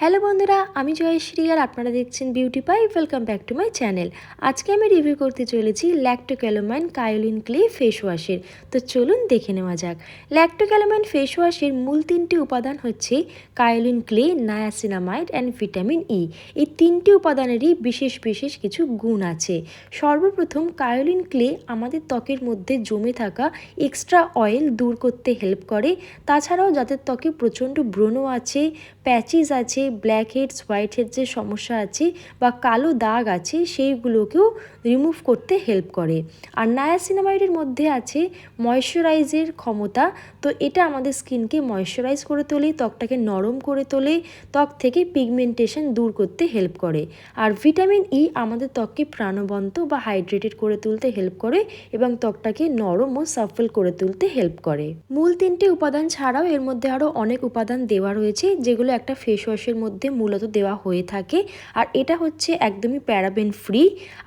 Hello বন্ধুরা, আমি জয়শ্রী আর আপনারা দেখছেন beauty pie welcome back to my channel আজকে আমি রিভিউ করতে চলেছি ল্যাক্টোক্যালোমাইন কায়োলিন ক্লে ফেস ওয়াশের তো চলুন দেখে নেওয়া যাক। ল্যাক্টোক্যালোমাইন ফেস ওয়াশের মূল তিনটি উপাদান হচ্ছে kaolin clay niacinamide and vitamin E এই তিনটি উপাদানেরই বিশেষ বিশেষ কিছু গুণ আছে। সর্বপ্রথম কায়োলিন ক্লে আমাদের ত্বকের মধ্যে জমে থাকা এক্সট্রা অয়েল দূর করতে হেল্প করে। তাছাড়াও যাদের ত্বকে প্রচণ্ড ব্রণ আছে প্যাচিস আছে ব্ল্যাক হেডস হোয়াইট হেডসের সমস্যা আছে বা কালো দাগ আছে সেইগুলোকেও রিমুভ করতে হেল্প করে। আর নায়াসিনামাইডের মধ্যে আছে ময়শ্চারাইজের ক্ষমতা। তো এটা আমাদের স্কিনকে ময়শ্চারাইজ করে তোলে, ত্বকটাকে নরম করে তোলে, ত্বক থেকে পিগমেন্টেশন দূর করতে হেল্প করে। আর ভিটামিন ই আমাদের ত্বককে প্রাণবন্ত বা হাইড্রেটেড করে তুলতে হেল্প করে এবং ত্বকটাকে নরম ও সাফল করে তুলতে হেল্প করে। মূল তিনটি উপাদান ছাড়াও এর মধ্যে আরও অনেক উপাদান দেওয়া রয়েছে, যেগুলো একটা ফেস ওয়াশের মধ্যে মূলত দেওয়া হয়ে থাকে। আর এটা হচ্ছে একদমই প্যারাবেন ফ্রি।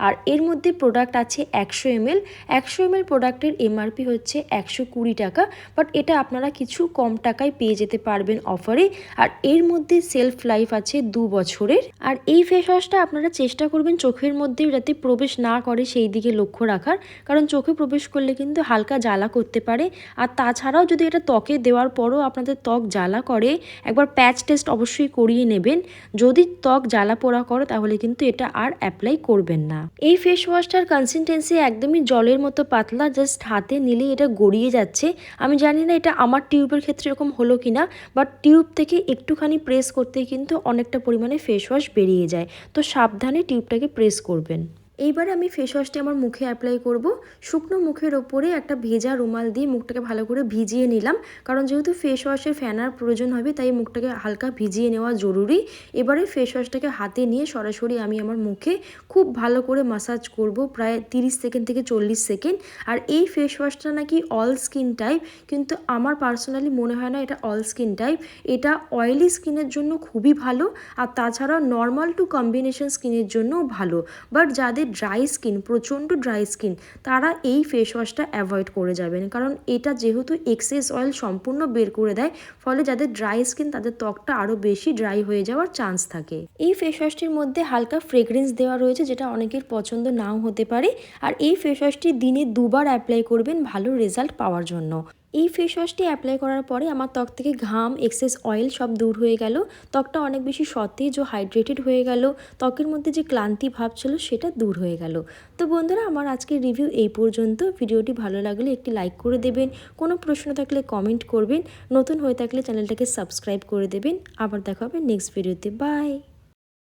আর এর মধ্যে প্রোডাক্ট আছে একশো এমএল। একশো এমএল প্রোডাক্টের এমআরপি হচ্ছে একশো কুড়ি টাকা। বাট এটা আপনারা কিছু কম টাকায় পেয়ে যেতে পারবেন অফারে আর এর মধ্যে সেলফ লাইফ আছে দু বছরের। আর এই ফেস ওয়াশটা আপনারা চেষ্টা করবেন চোখের মধ্যে যাতে প্রবেশ না করে সেই দিকে লক্ষ্য রাখার। কারণ চোখে প্রবেশ করলে কিন্তু হালকা জ্বালা করতে পারে। আর তাছাড়াও যদি এটা ত্বকে দেওয়ার পরও আপনাদের ত্বক জ্বালা করে, একবার প্যাচ টেস্ট অবশ্যই করিয়ে নেবেন। যদি ত্বক জ্বালা পোড়া করো, তাহলে কিন্তু এটা আর অ্যাপ্লাই করবেন না। এই ফেস ওয়াশটার কনসিস্টেন্সি একদমই জলের মতো পাতলা জাস্ট হাতে নিলে এটা গড়িয়ে যাচ্ছে। আমি জানি না এটা আমার টিউবের ক্ষেত্রে এরকম হলো কি না বাট টিউব থেকে একটুখানি প্রেস করতেই কিন্তু অনেকটা পরিমাণে ফেস ওয়াশ বেরিয়ে যায়। তো সাবধানে টিউবটাকে প্রেস করবেন। এইবারে আমি ফেস ওয়াশটি আমার মুখে অ্যাপ্লাই করব। শুকনো মুখের ওপরে একটা ভেজা রুমাল দিয়ে মুখটাকে ভালো করে ভিজিয়ে নিলাম। কারণ যেহেতু ফেস ওয়াশের ফ্যানার প্রয়োজন হবে, তাই মুখটাকে হালকা ভিজিয়ে নেওয়া জরুরি। এবারে ফেস ওয়াশটাকে হাতে নিয়ে সরাসরি আমি আমার মুখে খুব ভালো করে মাসাজ করব প্রায় তিরিশ সেকেন্ড থেকে চল্লিশ সেকেন্ড আর এই ফেস ওয়াশটা নাকি অল স্কিন টাইপ কিন্তু আমার পার্সোনালি মনে হয় না এটা অল স্কিন টাইপ এটা অয়েলি স্কিনের জন্য খুবই ভালো, আর তাছাড়াও নর্মাল টু কম্বিনেশন স্কিনের জন্যও ভালো। বাট যাদের ড্রাই স্কিন প্রচণ্ড ড্রাই স্কিন তারা এই ফেস ওয়াশটা অ্যাভয়েড করে যাবেন। কারণ এটা যেহেতু এক্সেস অয়েল সম্পূর্ণ বের করে দেয়, ফলে যাদের ড্রাই স্কিন তাদের ত্বকটা আরও বেশি ড্রাই হয়ে যাওয়ার চান্স থাকে। এই ফেস ওয়াশটির মধ্যে হালকা ফ্রেগরেন্স দেওয়া রয়েছে, যেটা অনেকের পছন্দ নাও হতে পারে। আর এই ফেস ওয়াশটি দিনে দুবার অ্যাপ্লাই করবেন ভালো রেজাল্ট পাওয়ার জন্য। এই ফেস ওয়াশটি অ্যাপ্লাই করার পরে আমার ত্বক থেকে ঘাম এক্সেস অয়েল সব দূর হয়ে গেল। ত্বকটা অনেক বেশি সতেজ ও হাইড্রেটেড হয়ে গেল। ত্বকের মধ্যে যে ক্লান্তি ভাব ছিল সেটা দূর হয়ে গেল। তো বন্ধুরা, আমার আজকের রিভিউ এই পর্যন্ত। ভিডিওটি ভালো লাগলে একটি লাইক করে দেবেন। কোনো প্রশ্ন থাকলে কমেন্ট করবেন। নতুন হয়ে থাকলে চ্যানেলটাকে সাবস্ক্রাইব করে দেবেন। আবার দেখা হবে নেক্সট ভিডিওতে বাই